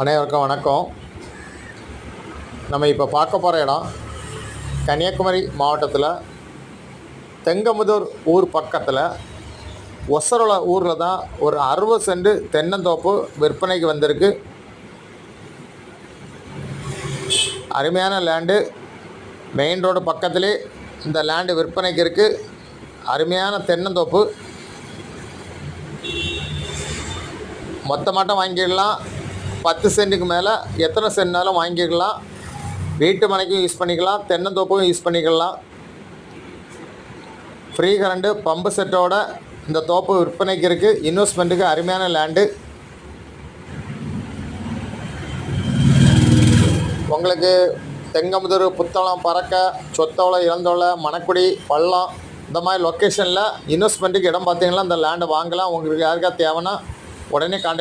அனைவருக்கும் வணக்கம். நம்ம இப்போ பார்க்க போகிற இடம் கன்னியாகுமரி மாவட்டத்தில் தெங்கமுதூர் ஊர் பக்கத்தில் ஒசரோல ஊரில் தான் ஒரு அறுபது சென்ட் தென்னந்தோப்பு விற்பனைக்கு வந்திருக்கு. அருமையான லேண்டு மெயின் ரோடு பக்கத்திலே இந்த லேண்டு விற்பனைக்கு இருக்குது அருமையான தென்னந்தோப்பு. மொத்தமாட்டம் வாங்கிடலாம். பத்து சென்ட்டுக்கு மேலே எத்தனை சென்ட்னாலும் வாங்கிக்கலாம். வீட்டு மனைக்கும் யூஸ் பண்ணிக்கலாம். தென்னந்தோப்பும் யூஸ் பண்ணிக்கலாம். ஃப்ரீ கரண்ட்டு பம்பு செட்டோட இந்த தோப்பு விற்பனைக்கு இருக்குது இன்வெஸ்ட்மெண்ட்டுக்கு அருமையான லேண்டு உங்களுக்கு தெங்கமுதூர் புத்தளம் பறக்க சொத்தவளை இளந்தோலை மணக்குடி பள்ளம் இந்த மாதிரி லொக்கேஷனில் இன்வெஸ்ட்மெண்ட்டுக்கு இடம் பார்த்தீங்கன்னா இந்த லேண்டை வாங்கலாம். உங்களுக்கு யாருக்கா தேவைன்னா உடனே கான்டாக்ட்